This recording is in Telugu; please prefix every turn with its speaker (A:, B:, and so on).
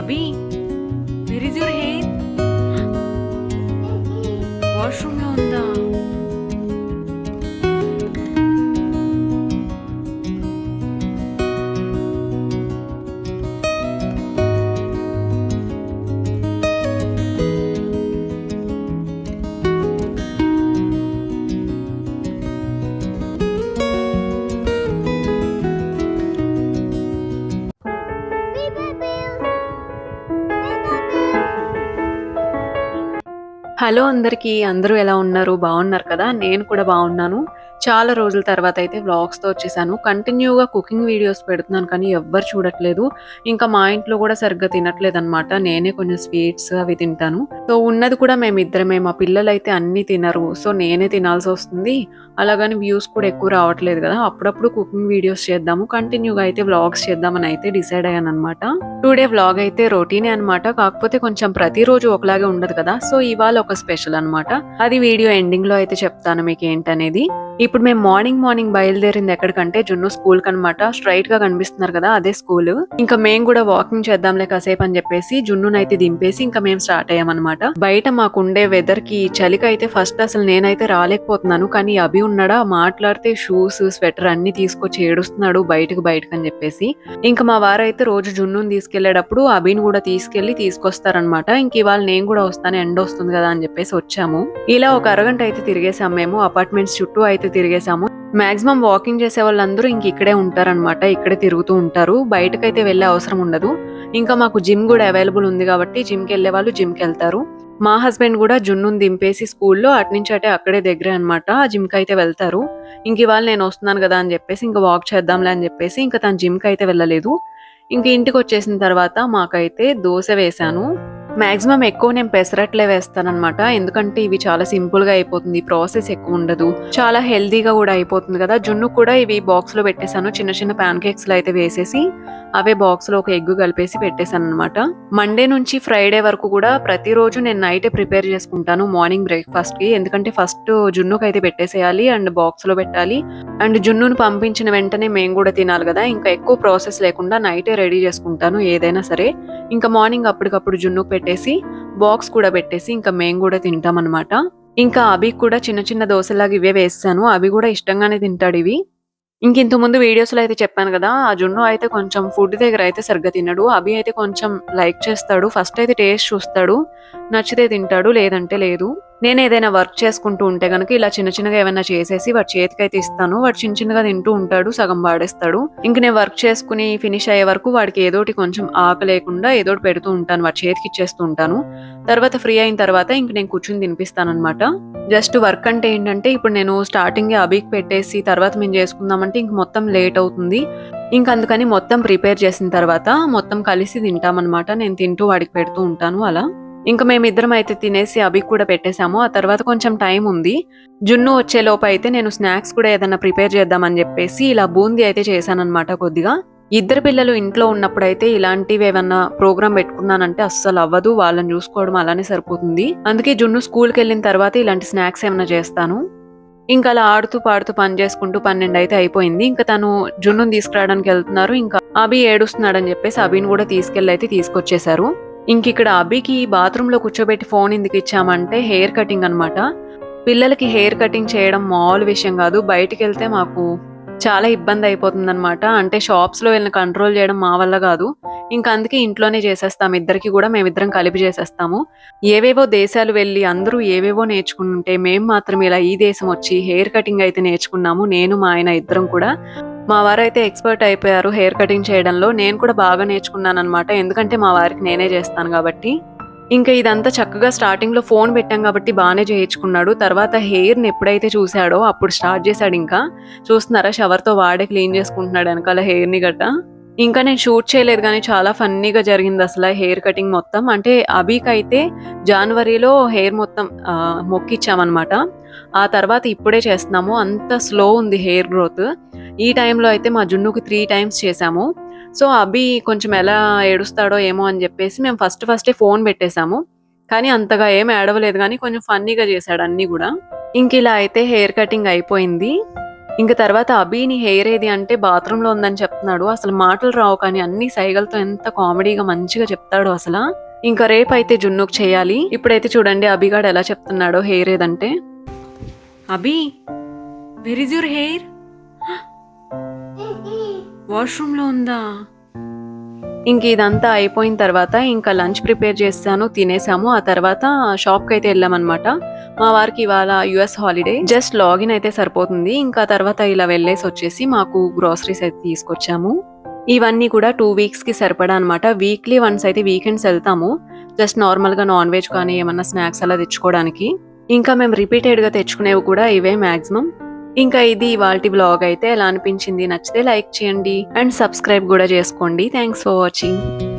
A: Abhi where is your hair వాష్రూమ్లో hello అందరికీ అందరూ ఎలా ఉన్నారు? బాగున్నారు కదా? నేను కూడా బాగున్నాను. చాలా రోజుల తర్వాత అయితే వ్లాగ్స్తో వచ్చేసాను. కంటిన్యూగా కుకింగ్ వీడియోస్ పెడుతున్నాను కానీ ఎవ్వరు చూడట్లేదు. ఇంకా మా ఇంట్లో కూడా సరిగ్గా తినట్లేదు అనమాట నేనే కొంచెం స్వీట్స్ అవి తింటాను. సో ఉన్నది కూడా మేము ఇద్దరమే మా పిల్లలు అయితే అన్నీ తినరు. సో నేనే తినాల్సి వస్తుంది. అలాగని వ్యూస్ కూడా ఎక్కువ రావట్లేదు కదా. అప్పుడప్పుడు కుకింగ్ వీడియోస్ చేద్దాము. కంటిన్యూగా అయితే వ్లాగ్స్ చేద్దామని అయితే డిసైడ్ అయ్యాను అనమాట టుడే వ్లాగ్ అయితే రొటీనే అనమాట కాకపోతే కొంచెం ప్రతిరోజు ఒకలాగే ఉండదు కదా. సో ఇవాళ ఒక స్పెషల్ అనమాట అది వీడియో ఎండింగ్లో అయితే చెప్తాను మీకు ఏంటనేది. ఇప్పుడు మేము మార్నింగ్ మార్నింగ్ బయలుదేరింది ఎక్కడికంటే జున్ను స్కూల్ కనమాట స్ట్రైట్గా కనిపిస్తున్నారు కదా అదే స్కూల్. ఇంకా మేము కూడా వాకింగ్ చేద్దాంలే కాసేపు అని చెప్పేసి జున్నునైతే దింపేసి ఇంకా మేము స్టార్ట్ అయ్యామన్నమాట. బయట మాకుండే వెదర్కి చలికి అయితే ఫస్ట్ అసలు నేనైతే రాలేకపోతున్నాను కానీ అభి ఉన్నాడా మాట్లాడితే షూస్ స్వెటర్ అన్ని తీసుకొచ్చి ఏడుస్తున్నాడు బయటకు బయటకు అని చెప్పేసి. ఇంకా మా వారైతే రోజు జున్నుని తీసుకెళ్ళేటప్పుడు అభిని కూడా తీసుకెళ్ళి తీసుకొస్తారనమాట ఇంక ఇవాళ నేను కూడా వస్తాను ఎండ వస్తుంది కదా అని చెప్పేసి వచ్చాము. ఇలా ఒక అరగంట అయితే తిరిగేసాం మేము అపార్ట్మెంట్స్ చుట్టూ అయితే తిరిగేసాము మాక్సిమం వాకింగ్ చేసే వాళ్ళందరూ ఇంక ఇక్కడే ఉంటారనమాట ఇక్కడే తిరుగుతూ ఉంటారు. బయటకైతే వెళ్ళే అవసరం ఉండదు. ఇంకా మాకు జిమ్ కూడా అవైలబుల్ ఉంది కాబట్టి జిమ్కి వెళ్ళే వాళ్ళు జిమ్కి వెళ్తారు మా హస్బెండ్ కూడా జున్నుని దింపేసి స్కూల్లో అటు నుంచి అటే అక్కడే దగ్గరే అనమాట ఆ జిమ్కి అయితే వెళ్తారు. ఇంక ఇవాళ నేను వస్తున్నాను కదా అని చెప్పేసి ఇంకా వాక్ చేద్దాంలే అని చెప్పేసి ఇంకా తను జిమ్కి అయితే వెళ్ళలేదు. ఇంక ఇంటికి వచ్చేసిన తర్వాత మాకైతే దోశ వేశాను. మాక్సిమం ఎక్కువ నేను పెసరట్లే వేస్తానమాట ఎందుకంటే ఇవి చాలా సింపుల్గా అయిపోతుంది ప్రాసెస్ ఎక్కువ ఉండదు. చాలా హెల్దీగా కూడా అయిపోతుంది కదా. జున్ను కూడా ఇవి బాక్స్లో పెట్టేశాను. చిన్న చిన్న ప్యాన్ కేక్స్లో అయితే వేసేసి అవే బాక్స్లో ఒక ఎగ్ కలిపేసి పెట్టేశాను అనమాట మండే నుంచి ఫ్రైడే వరకు కూడా ప్రతిరోజు నేను నైటే ప్రిపేర్ చేసుకుంటాను మార్నింగ్ బ్రేక్ఫాస్ట్కి. ఎందుకంటే ఫస్ట్ జున్నుకు అయితే పెట్టేసేయాలి అండ్ బాక్స్లో పెట్టాలి. అండ్ జున్నును పంపించిన వెంటనే మేము కూడా తినాలి కదా. ఇంకా ఎక్కువ ప్రాసెస్ లేకుండా నైటే రెడీ చేసుకుంటాను ఏదైనా సరే. ఇంకా మార్నింగ్ అప్పటికప్పుడు జున్నుకు పెట్టేసి బాక్స్ కూడా పెట్టేసి ఇంకా మేము కూడా తింటాం అనమాట ఇంకా అవి కూడా చిన్న చిన్న దోశలాగా ఇవే వేస్తాను. అవి కూడా ఇష్టంగానే తింటాడు ఇవి. ఇంక ఇంతకుముందు ముందు వీడియోస్లో అయితే చెప్పాను కదా ఆ జున్ను అయితే కొంచెం ఫుడ్ దగ్గర అయితే సరిగ్గా తినడు. అభి అయితే కొంచెం లైక్ చేస్తాడు. ఫస్ట్ అయితే టేస్ట్ చూస్తాడు. నచ్చితే తింటాడు లేదంటే లేదు. నేను ఏదైనా వర్క్ చేసుకుంటూ ఉంటే గనుక ఇలా చిన్న చిన్నగా ఏమైనా చేసేసి వాడి చేతికి అయితే ఇస్తాను. వాడు చిన్న చిన్నగా తింటూ ఉంటాడు సగం వాడేస్తాడు. ఇంక నేను వర్క్ చేసుకుని ఫినిష్ అయ్యే వరకు వాడికి ఏదోటి కొంచెం ఆక లేకుండా ఏదోటి పెడుతూ ఉంటాను. వాడి చేతికి ఇచ్చేస్తూ ఉంటాను. తర్వాత ఫ్రీ అయిన తర్వాత ఇంక నేను కూర్చుని తినిపిస్తాను అనమాట జస్ట్ వర్క్ అంటే ఏంటంటే ఇప్పుడు నేను స్టార్టింగ్ అబీకి పెట్టేసి తర్వాత మేము చేసుకుందామంటే ఇంక మొత్తం లేట్ అవుతుంది. ఇంక అందుకని మొత్తం ప్రిపేర్ చేసిన తర్వాత మొత్తం కలిసి తింటామన్నమాట. నేను తింటూ వాడికి పెడుతూ ఉంటాను అలా. ఇంకా మేమిద్దరం అయితే తినేసి అవి కూడా పెట్టేశాము. ఆ తర్వాత కొంచెం టైం ఉంది. జున్ను వచ్చేలోపు అయితే నేను స్నాక్స్ కూడా ఏదైనా ప్రిపేర్ చేద్దామని చెప్పేసి ఇలా బూందీ అయితే చేశానన్నమాట కొద్దిగా. ఇద్దరు పిల్లలు ఇంట్లో ఉన్నప్పుడు అయితే ఇలాంటివి ఏమన్నా ప్రోగ్రామ్ పెట్టుకున్నానంటే అస్సలు అవ్వదు. వాళ్ళని చూసుకోవడం అలానే సరిపోతుంది. అందుకే జున్ను స్కూల్కి వెళ్ళిన తర్వాత ఇలాంటి స్నాక్స్ ఏమైనా చేస్తాను. ఇంకా అలా ఆడుతూ పాడుతూ పని చేసుకుంటూ పన్నెండు అయితే అయిపోయింది. ఇంకా తను జున్నును తీసుకురావడానికి వెళ్తున్నారు. ఇంకా అభి ఏడుస్తున్నాడని చెప్పేసి అభిని కూడా తీసుకెళ్ళి అయితే తీసుకొచ్చేసారు ఇంక ఇక్కడ అభికి బాత్రూమ్లో కూర్చోబెట్టి ఫోన్ ఎందుకు ఇచ్చామంటే హెయిర్ కటింగ్ అన్నమాట. పిల్లలకి హెయిర్ కటింగ్ చేయడం మామూలు విషయం కాదు. బయటికి వెళ్తే మాకు చాలా ఇబ్బంది అయిపోతుందనమాట అంటే షాప్స్లో వెళ్ళిన కంట్రోల్ చేయడం మా వల్ల కాదు. ఇంకా అందుకే ఇంట్లోనే చేసేస్తాం ఇద్దరికి కూడా మేమిద్దరం కలిపి చేసేస్తాము. ఏవేవో దేశాలు వెళ్ళి అందరూ ఏవేవో నేర్చుకుంటుంటే మేము మాత్రం ఇలా ఈ దేశం వచ్చి హెయిర్ కటింగ్ అయితే నేర్చుకున్నాము. నేను మా ఆయన ఇద్దరం కూడా మా వారు అయితే ఎక్స్పర్ట్ అయిపోయారు హెయిర్ కటింగ్ చేయడంలో. నేను కూడా బాగా నేర్చుకున్నాను అనమాట ఎందుకంటే మా వారికి నేనే చేస్తాను కాబట్టి. ఇంకా ఇదంతా చక్కగా స్టార్టింగ్లో ఫోన్ పెట్టాం కాబట్టి బాగానే చేయించుకున్నాడు. తర్వాత హెయిర్ని ఎప్పుడైతే చూశాడో అప్పుడు స్టార్ట్ చేశాడు ఇంకా. చూస్తున్నారా? షవర్తో వాడే క్లీన్ చేసుకుంటున్నాడు వెనకాల హెయిర్ని గట్ట. ఇంకా నేను షూట్ చేయలేదు కానీ చాలా ఫన్నీగా జరిగింది అసలు హెయిర్ కటింగ్ మొత్తం. అంటే అబీకి అయితే జనవరిలో హెయిర్ మొత్తం మొక్కిచ్చామన్నమాట. ఆ తర్వాత ఇప్పుడే చేస్తున్నాము. అంత స్లో ఉంది హెయిర్ గ్రోత్ ఈ టైంలో అయితే మా జున్నుకి త్రీ టైమ్స్ చేశాము. సో అభి కొంచెం ఎలా ఏడుస్తాడో ఏమో అని చెప్పేసి మేము ఫస్ట్ ఫస్టే ఫోన్ పెట్టేశాము. కానీ అంతగా ఏం ఏడవలేదు కానీ కొంచెం ఫన్నీగా చేశాడు అన్నీ కూడా. ఇంక ఇలా అయితే హెయిర్ కటింగ్ అయిపోయింది. ఇంక తర్వాత అభిని హెయిర్ ఏది అంటే బాత్రూంలో ఉందని చెప్తున్నాడు. అసలు మాటలు రావు కానీ అన్ని సైగలతో ఎంత కామెడీగా మంచిగా చెప్తాడు అసలు. ఇంకా రేపు అయితే జున్నుకు చేయాలి. ఇప్పుడైతే చూడండి అభిగాడు ఎలా చెప్తున్నాడో హెయిర్ ఏదంటే. Abhi where is your hair వాష్రూమ్లో ఉందా? ఇంక ఇదంతా అయిపోయిన తర్వాత ఇంకా లంచ్ ప్రిపేర్ చేస్తాను తినేసాము. ఆ తర్వాత షాప్కి అయితే వెళ్ళామన్నమాట. మా వారికి ఇవాళ యుఎస్ హాలిడే. జస్ట్ లాగిన్ అయితే సరిపోతుంది. ఇంకా తర్వాత ఇలా వెళ్ళేసి వచ్చేసి మాకు గ్రోసరీస్ అయితే తీసుకొచ్చాము. ఇవన్నీ కూడా టూ వీక్స్కి సరిపడా అనమాట వీక్లీ వన్స్ అయితే వీకెండ్స్ వెళ్తాము. జస్ట్ నార్మల్గా నాన్ వెజ్ కానీ ఏమన్నా స్నాక్స్ అలా తెచ్చుకోవడానికి. ఇంకా మేము రిపీటెడ్గా తెచ్చుకునేవి కూడా ఇవే మ్యాక్సిమం ఇంకా ఇది వాల్టి బ్లాగ్ అయితే ఎలా అనిపించింది నచ్చితే లైక్ చేయండి అండ్ సబ్స్క్రైబ్ కూడా చేసుకోండి. Thanks for watching